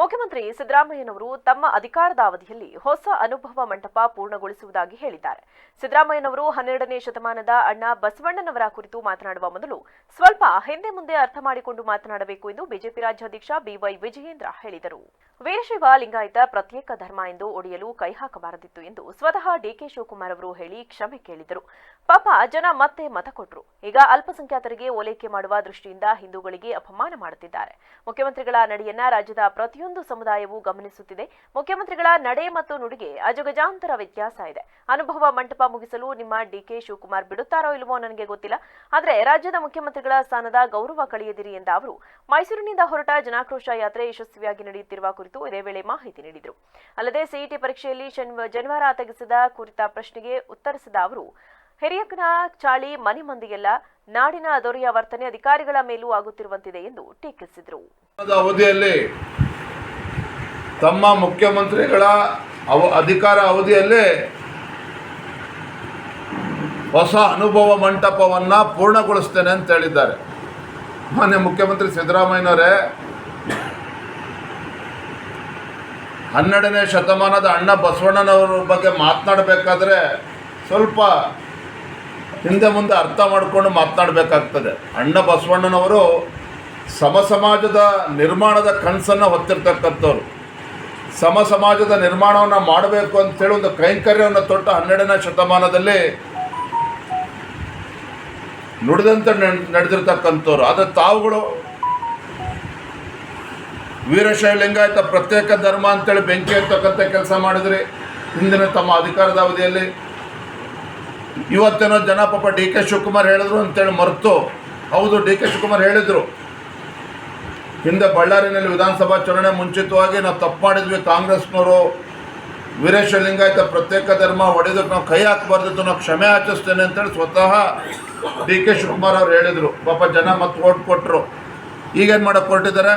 ಮುಖ್ಯಮಂತ್ರಿ ಸಿದ್ದರಾಮಯ್ಯನವರು ತಮ್ಮ ಅಧಿಕಾರದ ಅವಧಿಯಲ್ಲಿ ಹೊಸ ಅನುಭವ ಮಂಟಪ ಪೂರ್ಣಗೊಳಿಸುವುದಾಗಿ ಹೇಳಿದ್ದಾರೆ. ಸಿದ್ದರಾಮಯ್ಯನವರು ಹನ್ನೆರಡನೇ ಶತಮಾನದ ಅಣ್ಣ ಬಸವಣ್ಣನವರ ಕುರಿತು ಮಾತನಾಡುವ ಮೊದಲು ಸ್ವಲ್ಪ ಹಿಂದೆ ಮುಂದೆ ಅರ್ಥ ಮಾಡಿಕೊಂಡು ಮಾತನಾಡಬೇಕು ಎಂದು ಬಿಜೆಪಿ ರಾಜ್ಯಾಧ್ಯಕ್ಷ ಬಿವೈ ವಿಜಯೇಂದ್ರ ಹೇಳಿದರು. ವೀರಶೈವ ಲಿಂಗಾಯತ ಪ್ರತ್ಯೇಕ ಧರ್ಮ ಎಂದು ಒಡೆಯಲು ಕೈ ಹಾಕಬಾರದಿತ್ತು ಎಂದು ಸ್ವತಃ ಡಿಕೆ ಶಿವಕುಮಾರ್ ಅವರು ಹೇಳಿ ಕ್ಷಮೆ ಕೇಳಿದರು. ಪಾಪ ಜನ ಮತ್ತೆ ಮತ ಕೊಟ್ಟರು ಈಗ ಅಲ್ಪಸಂಖ್ಯಾತರಿಗೆ ಓಲೈಕೆ ಮಾಡುವ ದೃಷ್ಟಿಯಿಂದ ಹಿಂದೂಗಳಿಗೆ ಅಪಮಾನ ಮಾಡುತ್ತಿದ್ದಾರೆ. ಮುಖ್ಯಮಂತ್ರಿಗಳ ನಡೆಯನ್ನ ರಾಜ್ಯದ ಪ್ರತಿಯೊಂದು ಸಮುದಾಯವೂ ಗಮನಿಸುತ್ತಿದೆ. ಮುಖ್ಯಮಂತ್ರಿಗಳ ನಡೆ ಮತ್ತು ನುಡಿಗೆ ಅಜಗಜಾಂತರ ವ್ಯತ್ಯಾಸ ಇದೆ. ಅನುಭವ ಮಂಟಪ ಮುಗಿಸಲು ನಿಮ್ಮ ಡಿಕೆ ಶಿವಕುಮಾರ್ ಬಿಡುತ್ತಾರೋ ಇಲ್ವೋ ನನಗೆ ಗೊತ್ತಿಲ್ಲ. ಆದರೆ ರಾಜ್ಯದ ಮುಖ್ಯಮಂತ್ರಿಗಳ ಸ್ಥಾನದ ಗೌರವ ಕಳೆಯದಿರಿ ಎಂದ ಅವರು, ಮೈಸೂರಿನಿಂದ ಹೊರಟ ಜನಾಕ್ರೋಶ ಯಾತ್ರೆ ಯಶಸ್ವಿಯಾಗಿ ನಡೆಯುತ್ತಿರುವ ಕುರಿತು ಇದೇ ವೇಳೆ ಮಾಹಿತಿ ನೀಡಿದರು. ಅಲ್ಲದೆ ಸಿಇಟಿ ಪರೀಕ್ಷೆಯಲ್ಲಿ ಶನಿವ- ಶನಿವಾರ ತೆಗೆಸಿದ ಕುರಿತ ಪ್ರಶ್ನೆಗೆ ಉತ್ತರಿಸಿದ ಅವರು, ಹಿರಿಯಕನ ಚಾಳಿ ಮನೆ ಮಂದಿಗೆಲ್ಲ ನಾಡಿನ ದೊರೆಯ ವರ್ತನೆ ಅಧಿಕಾರಿಗಳ ಮೇಲೂ ಆಗುತ್ತಿರುವಂತಿದೆ ಎಂದು ಟೀಕಿಸಿದರು. ಅವಧಿಯಲ್ಲಿ ತಮ್ಮ ಮುಖ್ಯಮಂತ್ರಿಗಳ ಅವ, ಅಧಿಕಾರ ಅವಧಿಯಲ್ಲೇ ಹೊಸ ಅನುಭವ ಮಂಟಪವನ್ನು ಪೂರ್ಣಗೊಳಿಸ್ತೇನೆ ಅಂತ ಹೇಳಿದ್ದಾರೆ. ಮಾನ್ಯ ಮುಖ್ಯಮಂತ್ರಿ ಸಿದ್ದರಾಮಯ್ಯನವರೇ, ಹನ್ನೆರಡನೇ ಶತಮಾನದ ಅಣ್ಣ ಬಸವಣ್ಣನವರ ಬಗ್ಗೆ ಮಾತನಾಡಬೇಕಾದ್ರೆ ಸ್ವಲ್ಪ ಹಿಂದೆ ಮುಂದೆ ಅರ್ಥ ಮಾಡಿಕೊಂಡು ಮಾತನಾಡಬೇಕಾಗ್ತದೆ. ಅಣ್ಣ ಬಸವಣ್ಣನವರು ಸಮಸಮಾಜದ ನಿರ್ಮಾಣದ ಕನಸನ್ನು ಹೊತ್ತಿರ್ತಕ್ಕಂಥವ್ರು. ಸಮ ಸಮಾಜದ ನಿರ್ಮಾಣವನ್ನು ಮಾಡಬೇಕು ಅಂತೇಳಿ ಒಂದು ಕೈಂಕರ್ಯವನ್ನು ತೊಟ್ಟ ಹನ್ನೆರಡನೇ ಶತಮಾನದಲ್ಲಿ ನುಡಿದಂತೆ ನಡ್- ನಡೆದಿರ್ತಕ್ಕಂಥವ್ರು. ಆದರೆ ತಾವುಗಳು ವೀರಶೈವ ಲಿಂಗಾಯತ ಪ್ರತ್ಯೇಕ ಧರ್ಮ ಅಂತೇಳಿ ಬೆಂಕಿ ಇರ್ತಕ್ಕಂಥ ಕೆಲಸ ಮಾಡಿದ್ರಿ. ಹಿಂದಿನ ತಮ್ಮ ಅಧಿಕಾರದ ಅವಧಿಯಲ್ಲಿ. ಇವತ್ತೇನೋ ಜನ ಪಾಪ ಡಿ ಕೆ ಶಿವಕುಮಾರ್ ಹೇಳಿದ್ರು ಅಂತೇಳಿ ಮರೆತು. ಹೌದು, ಡಿ ಕೆ ಶಿವಕುಮಾರ್ ಹೇಳಿದರು. ಹಿಂದೆ ಬಳ್ಳಾರಿನಲ್ಲಿ ವಿಧಾನಸಭಾ ಚುನಾವಣೆ ಮುಂಚಿತವಾಗಿ ನಾವು ತಪ್ಪು ಮಾಡಿದ್ವಿ ಕಾಂಗ್ರೆಸ್ನವರು. ವೀರೇಶ ಲಿಂಗಾಯತ ಪ್ರತ್ಯೇಕ ಧರ್ಮ ಒಡೆದಕ್ಕೆ ನಾವು ಕೈ ಹಾಕಬಾರ್ದಿತ್ತು ನಾವು ಕ್ಷಮೆ ಆಚರಿಸ್ತೇನೆ ಅಂತೇಳಿ ಸ್ವತಃ ಡಿ ಕೆ ಶಿವಕುಮಾರ್ ಅವ್ರು ಹೇಳಿದರು. ಪಾಪ ಜನ ಮತ್ತೆ ಓಟ್ ಕೊಟ್ಟರು ಈಗೇನು ಮಾಡಕ್ಕೆ ಹೊರಟಿದ್ದಾರೆ?